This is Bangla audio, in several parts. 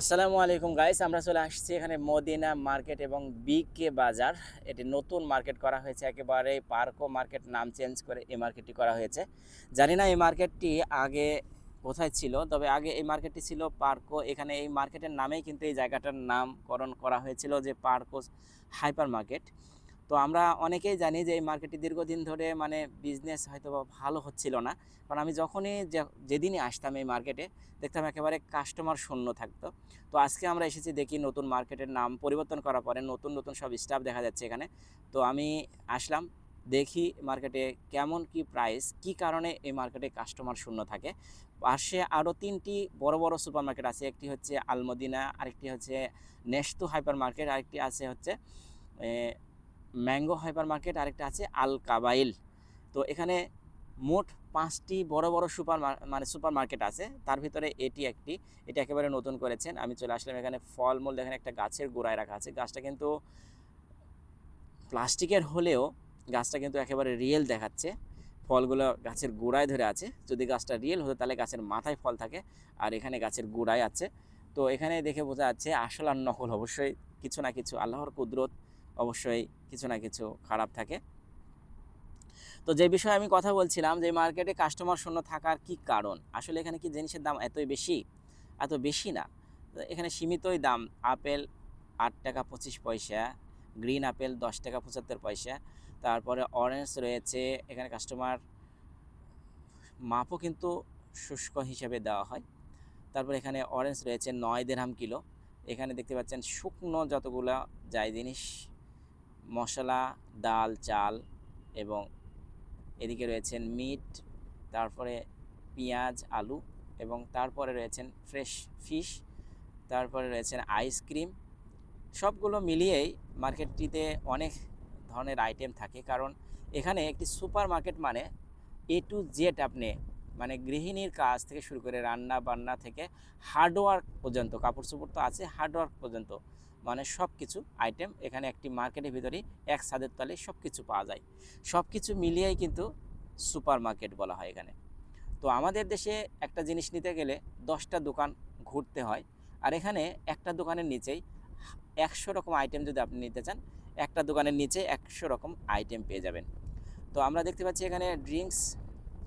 আসসালামু আলাইকুম গাইস আমরা চলে আসছি এখানে মদিনা মার্কেট এবং বিকে বাজার। এটি নতুন মার্কেট করা হয়েছে, একেবারে পার্কো মার্কেট নাম চেঞ্জ করে এই মার্কেটটি করা হয়েছে। জানি না এই মার্কেটটি আগে কোথায় ছিল, তবে আগে এই মার্কেটটি ছিল পার্কো। এখানে এই মার্কেটের নামেই কিন্তু এই জায়গাটার নামকরণ করা হয়েছিল যে পার্কো হাইপার মার্কেট। তো আমরা অনেকেই জানি যে এই মার্কেটটি দীর্ঘদিন ধরে মানে বিজনেস হয়তো ভালো হচ্ছিল না। কারণ আমি যখনই যেদিনই আসতাম এই মার্কেটে দেখতাম একেবারে কাস্টমার শূন্য থাকতো। তো আজকে আমরা এসেছি দেখি নতুন মার্কেটের নাম পরিবর্তন করার পরে নতুন নতুন সব স্টাফ দেখা যাচ্ছে এখানে। তো আমি আসলাম, দেখি মার্কেটে কেমন কি প্রাইস কি কারণে এই মার্কেটে কাস্টমার শূন্য থাকে। পাশে আরও তিনটি বড় বড় সুপার মার্কেট আছে। একটি হচ্ছে আলমদিনা, আরেকটি হচ্ছে নেস্তু হাইপার মার্কেট আরেকটি আছে হচ্ছে ম্যাঙ্গো হাইপার মার্কেট আরেকটা আছে আল কাবাইল তো এখানে মোট পাঁচটি বড় বড় সুপার মানে সুপার মার্কেট আছে। তার ভিতরে এটি একটি। এটা একেবারে নতুন করেছেন। আমি চলে আসলাম এখানে ফলমূল। দেখেন একটা গাছের গোড়ায় রাখা আছে। গাছটা কিন্তু প্লাস্টিকের হলেও গাছটা কিন্তু একেবারে রিয়েল দেখাচ্ছে। ফলগুলো গাছের গোড়ায় ধরে আছে। যদি গাছটা রিয়েল হতো তাহলে গাছের মাথায় ফল থাকে। আর এখানে গাছের গোড়ায় আছে। তো এখানে দেখে বোঝা যাচ্ছে আসল আর নকল। অবশ্যই কিছু না কিছু আল্লাহর কুদরত অবশ্যই কিছু না কিছু খারাপ থাকে। তো যে বিষয়ে আমি কথা বলছিলাম যে মার্কেটে কাস্টমার শূন্য থাকার কি কারণ? আসলে এখানে কি জিনিসের দাম এতই বেশি? এত বেশি না। এখানে সীমিতই দাম। আপেল আট টাকা পঁচিশ পয়সা গ্রিন আপেল দশ টাকা পঁচাত্তর পয়সা। তারপরে অরেঞ্জ রয়েছে, এখানে কাস্টমার মাপও কিন্তু শুষ্ক হিসেবে দেওয়া হয়। তারপর এখানে অরেঞ্জ রয়েছে নয় দেড়হাম কিলো। এখানে দেখতে পাচ্ছেন শুকনো যতগুলো যাই জিনিস মশলা, ডাল, চাল এবং এদিকে রয়েছেন মিট, তারপরে পেঁয়াজ, আলু এবং তারপরে রয়েছেন ফ্রেশ ফিশ, তারপরে রয়েছেন আইসক্রিম। সবগুলো মিলিয়েই মার্কেটটিতে অনেক ধরনের আইটেম থাকে কারণ এখানে একটি সুপার মার্কেট মানে এ টু জেড আপনি মানে গৃহিণীর কাজ থেকে শুরু করে রান্না বান্না থেকে হার্ডওয়ার্ক পর্যন্ত কাপড় চোপড় তো আছে হার্ডওয়ার্ক পর্যন্ত। মানে সব কিছু আইটেম এখানে একটি মার্কেটের ভিতরেই এক ছাদের তলে সব কিছু পাওয়া যায়। সব কিছু মিলিয়েই কিন্তু সুপার মার্কেট বলা হয় এখানে। তো আমাদের দেশে একটা জিনিস নিতে গেলে দশটা দোকান ঘুরতে হয়। আর এখানে একটা দোকানের নিচেই একশো রকম আইটেম যদি আপনি নিতে চান, একটা দোকানের নিচে একশো রকম আইটেম পেয়ে যাবেন। তো আমরা দেখতে পাচ্ছি এখানে ড্রিঙ্কস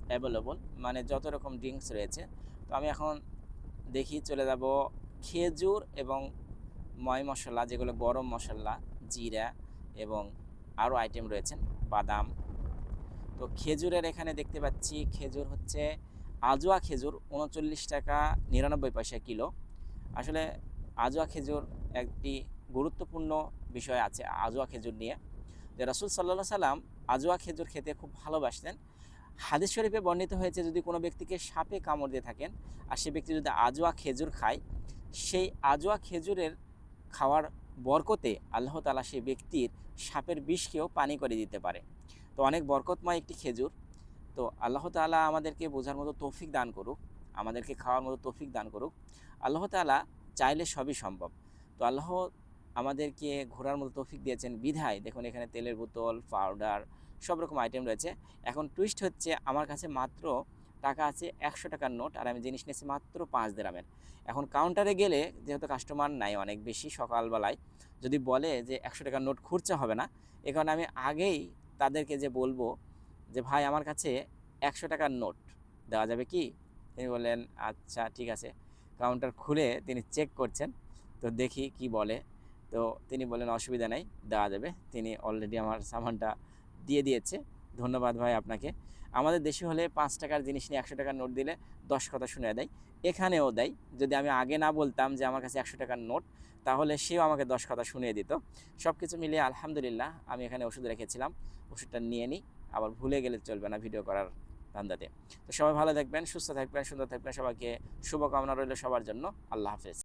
অ্যাভেলেবল মানে যত রকম ড্রিঙ্কস রয়েছে। তো আমি এখন দেখি, চলে যাব খেজুর এবং ময় মশলা, যেগুলো গরম মশলা, জিরা এবং আরও আইটেম রয়েছেন বাদাম। তো খেজুরের এখানে দেখতে পাচ্ছি, খেজুর হচ্ছে, আজোয়া খেজুর উনচল্লিশ টাকা নিরানব্বই পয়সা কিলো। আসলে আজোয়া খেজুর একটি গুরুত্বপূর্ণ বিষয় আছে আজোয়া খেজুর নিয়ে। যে রাসুল সাল্লাহ সাল্লাম আজোয়া খেজুর খেতে খুব ভালোবাসতেন। হাদিস শরীফে বর্ণিত হয়েছে, যদি কোনো ব্যক্তিকে সাপে কামড় দিয়ে থাকেন, আর সে ব্যক্তি যদি আজোয়া খেজুর খায়, সেই আজোয়া খেজুরের খাওয়ার বরকতে আল্লাহ তালা সে ব্যক্তির সাপের বিষকেও পানি করে দিতে পারে। তো অনেক বরকতময় একটি খেজুর। তো আল্লাহ তালা আমাদেরকে বোঝার মতো তৌফিক দান করুক, আমাদেরকে খাওয়ার মতো তৌফিক দান করুক। আল্লাহ তালা চাইলে সবই সম্ভব। তো আল্লাহ আমাদেরকে ঘোরার মতো তৌফিক দিয়েছেন বিধায়। দেখুন এখানে তেলের বোতল, পাউডার, সব রকম আইটেম রয়েছে। এখন টুইস্ট হচ্ছে আমার কাছে মাত্র টাকা আছে একশো টাকার নোট আর আমি জিনিস নিয়েছি মাত্র পাঁচ দেরামের। এখন কাউন্টারে গেলে যেহেতু কাস্টমার নাই, অনেক বেশি সকালবেলায় যদি বলে যে একশো টাকার নোট খুঁড়ছে হবে না, এ কারণে আমি আগেই তাদেরকে যে বলব যে, ভাই, আমার কাছে একশো টাকার নোট দেওয়া যাবে কি? তিনি বললেন আচ্ছা ঠিক আছে। কাউন্টার খুলে তিনি চেক করছেন, তো দেখি কি বলে। তো তিনি বললেন, অসুবিধা নেই, দেওয়া যাবে। তিনি অলরেডি আমার সামানটা দিয়ে দিয়েছে। ধন্যবাদ ভাই আপনাকে। আমাদের দেশে হলে পাঁচ টাকার জিনিস নিয়ে একশো টাকার নোট দিলে দশ কথা শুনে দেয়। এখানেও দেয়। যদি আমি আগে না বলতাম যে আমার কাছে একশো টাকার নোট, তাহলে সেও আমাকে দশ কথা শুনিয়ে দিত। সব কিছু মিলিয়ে আলহামদুলিল্লাহ আমি এখানে ওষুধ রেখেছিলাম। ওষুধটা নিয়ে নিই, আবার ভুলে গেলে চলবে না ভিডিও করার ধান্দাতে। তো সবাই ভালো থাকবেন, সুস্থ থাকবেন, সুন্দর থাকবেন। সবাইকে শুভকামনা রইল সবার জন্য। আল্লাহ হাফেজ।